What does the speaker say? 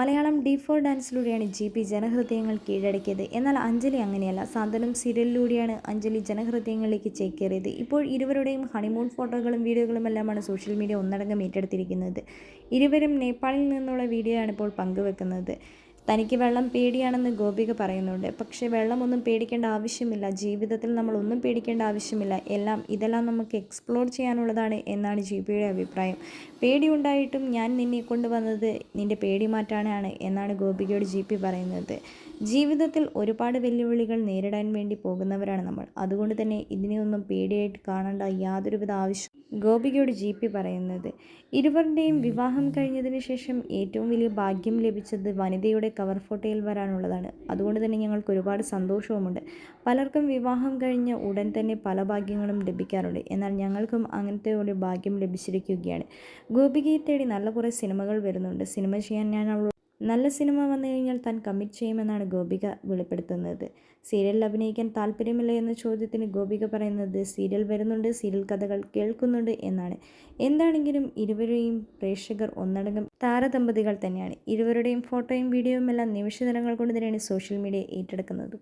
Malayalam D four ഡാൻസിലൂടെയാണ് G P ജനഹൃദയങ്ങൾ കീഴടക്കിയത്. എന്നാൽ അഞ്ജലി അങ്ങനെയല്ല. സാന്ത്വനം സീരിയലിലൂടെയാണ് അഞ്ജലി ജനഹൃദയങ്ങളിലേക്ക് ചേക്കേറിയത്. ഇപ്പോൾ ഇരുവരുടെയും ഹണിമൂൺ ഫോട്ടോകളും വീഡിയോകളും എല്ലാമാണ് സോഷ്യൽ മീഡിയ ഒന്നടങ്കം ഏറ്റെടുത്തിരിക്കുന്നത്. ഇരുവരും നേപ്പാളിൽ നിന്നുള്ള വീഡിയോയാണ് ഇപ്പോൾ പങ്കുവെക്കുന്നത്. തനിക്ക് വെള്ളം പേടിയാണെന്ന് ഗോപിക പറയുന്നുണ്ട്. പക്ഷേ വെള്ളമൊന്നും പേടിക്കേണ്ട ആവശ്യമില്ല. ജീവിതത്തിൽ നമ്മൾ ഒന്നും പേടിക്കേണ്ട ആവശ്യമില്ല. എല്ലാം ഇതെല്ലാം നമുക്ക് എക്സ്പ്ലോർ ചെയ്യാനുള്ളതാണ് എന്നാണ് ജീപിയുടെ അഭിപ്രായം. പേടി ഉണ്ടായിട്ടും ഞാൻ നിന്നെ കൊണ്ടുവന്നത് നിന്റെ പേടി മാറ്റാനാണ് എന്നാണ് ഗോപികയോട് ജി പി പറയുന്നത്. ജീവിതത്തിൽ ഒരുപാട് വെല്ലുവിളികൾ നേരിടാൻ വേണ്ടി പോകുന്നവരാണ് നമ്മൾ. അതുകൊണ്ട് തന്നെ ഇതിനെയൊന്നും പേടിയായിട്ട് കാണേണ്ട യാതൊരുവിധ ആവശ്യം ഗോപികയോട് ജി പി പറയുന്നത്. ഇരുവരുടെയും വിവാഹം കഴിഞ്ഞതിന് ശേഷം ഏറ്റവും വലിയ ഭാഗ്യം ലഭിച്ചത് വനിതയുടെ കവർ ഫോട്ടോയിൽ വരാനുള്ളതാണ്. അതുകൊണ്ട് തന്നെ ഞങ്ങൾക്ക് ഒരുപാട് സന്തോഷവുമുണ്ട്. പലർക്കും വിവാഹം കഴിഞ്ഞ ഉടൻ തന്നെ പല ഭാഗ്യങ്ങളും ലഭിക്കാറുണ്ട്. എന്നാൽ ഞങ്ങൾക്കും അങ്ങനത്തെ ഒരു ഭാഗ്യം ലഭിച്ചിരിക്കുകയാണ്. ഗോപികയെ തേടി നല്ല കുറേ സിനിമകൾ വരുന്നുണ്ട്. സിനിമ ചെയ്യാൻ ഞാൻ അവളോട് നല്ല സിനിമ വന്നു കഴിഞ്ഞാൽ താൻ കമ്മിറ്റ് ചെയ്യുമെന്നാണ് ഗോപിക വെളിപ്പെടുത്തുന്നത്. സീരിയലിൽ അഭിനയിക്കാൻ താല്പര്യമില്ല എന്ന ചോദ്യത്തിന് ഗോപിക പറയുന്നത് സീരിയൽ വരുന്നുണ്ട് സീരിയൽ കഥകൾ കേൾക്കുന്നുണ്ട് എന്നാണ്. എന്താണെങ്കിലും ഇരുവരെയും പ്രേക്ഷകർ ഒന്നടങ്കം താരദമ്പതികൾ തന്നെയാണ്. ഇരുവരുടെയും ഫോട്ടോയും വീഡിയോയും എല്ലാം നിമിഷ ദിനങ്ങൾ കൊണ്ട് തന്നെയാണ് സോഷ്യൽ മീഡിയ ഏറ്റെടുക്കുന്നത്.